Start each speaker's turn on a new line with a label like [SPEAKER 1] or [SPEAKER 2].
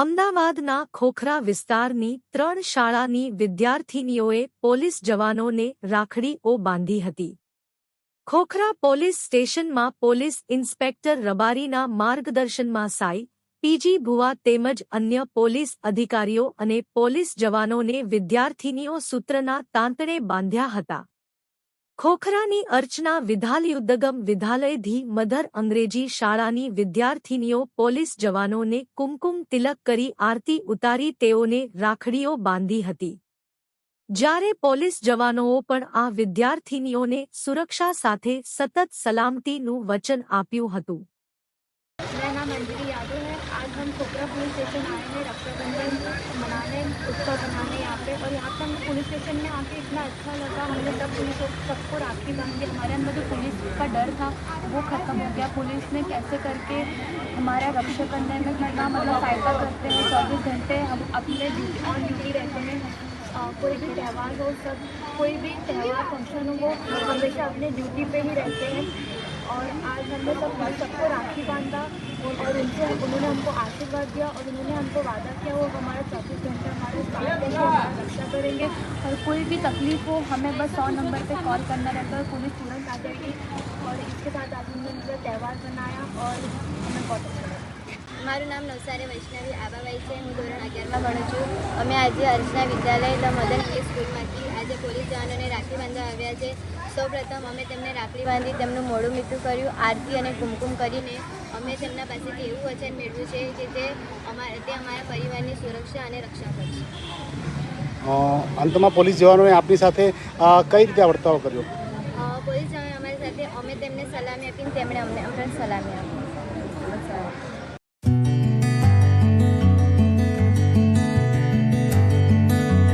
[SPEAKER 1] અમદાવાદના ખોખરા વિસ્તારની ત્રણ શાળાની વિદ્યાર્થિનીઓએ પોલીસ જવાનોને રાખડીઓ બાંધી હતી. ખોખરા પોલીસ સ્ટેશનમાં પોલીસ ઇન્સ્પેક્ટર રબારીના માર્ગદર્શનમાં સાઈ, પીજી ભુવા તેમજ અન્ય પોલીસ અધિકારીઓ અને પોલીસ જવાનોને વિદ્યાર્થિનીઓ સૂત્રના તાંતણે બાંધ્યા હતા. ખોખરાની અર્ચના વિધાલયુદ્ધગમ ઉદ્દગમ વિધાલયધી મધર અંગ્રેજી શાળાની વિદ્યાર્થીનીઓ, પોલીસ જવાનોને કુમકુમ તિલક કરી આરતી ઉતારી તેઓને રાખડીઓ બાંધી હતી. જ્યારે પોલીસ જવાનોઓ પણ આ વિદ્યાર્થીનીઓને સુરક્ષા સાથે સતત સલામતીનું વચન આપ્યું હતું.
[SPEAKER 2] મેરા નામ અંજલિ યાદવ હૈ આજ હમ ખોખરા પોલીસ સ્ટેશન આએ હૈ રક્ષાબંધન उत्सव मनाने यहाँ पे, और यहाँ पे हमें पुलिस स्टेशन में आके इतना अच्छा लगा। हमने सब पुलिस सबको राखी बांधी। हमारे अंदर जो पुलिस का डर था, वो खत्म हो गया। पुलिस ने कैसे करके हमारा रक्षा करने में कितना मतलब फ़ायदा करते हैं, चौबीस घंटे हम अपने ड्यूटी ऑन ड्यूटी रहते हैं। कोई भी त्यौहार हो, सब, कोई भी त्यौहार फ़ंक्शन हो, वो हमेशा अपने ड्यूटी पे ही रहते हैं। और आज हमने सब, सबको राखी बांधा और और उनसे उन्होंने हमको आशीर्वाद दिया और उन्होंने हमको वादा किया वो हमारा चौबीस घंटे हमारे साथ रहेंगे हमारा रक्षा करेंगे और कोई भी तकलीफ हो हमें बस सौ नंबर पे कॉल करना रहता है पुलिस तुरंत आ जाएगी और इसके साथ आज हमने मतलब त्यौहार बनाया और हमें बहुत अच्छा लगा
[SPEAKER 3] મારું નામ નવસારી વૈષ્ણવી આબાબાઈ છે હું ધોરણ અગિયારમાં ભણું છું અમે આજે અર્ચના વિદ્યાલય ધ મદન ઇંગ્લિશ સ્કૂલમાંથી આજે police જવાનોને રાખડી બાંધવા આવ્યા છે. સૌપ્રથમ અમે તેમને રાખડી બાંધી તેમનું મોડું મીઠું કર્યું આરતી અને કુમકુમ કરીને અમે તેમના પાસેથી એવું વચન મેળવ્યું છે કે તે અમારા તે અમારા પરિવારની સુરક્ષા અને રક્ષા કરશે
[SPEAKER 4] અંતમાં પોલીસ જવાનોએ આપની સાથે કઈ રીતે વર્તાવ કર્યો?
[SPEAKER 3] પોલીસ જવાન અમારી સાથે અમે તેમને સલામી આપીને તેમણે અમને અમને સલામી આપી.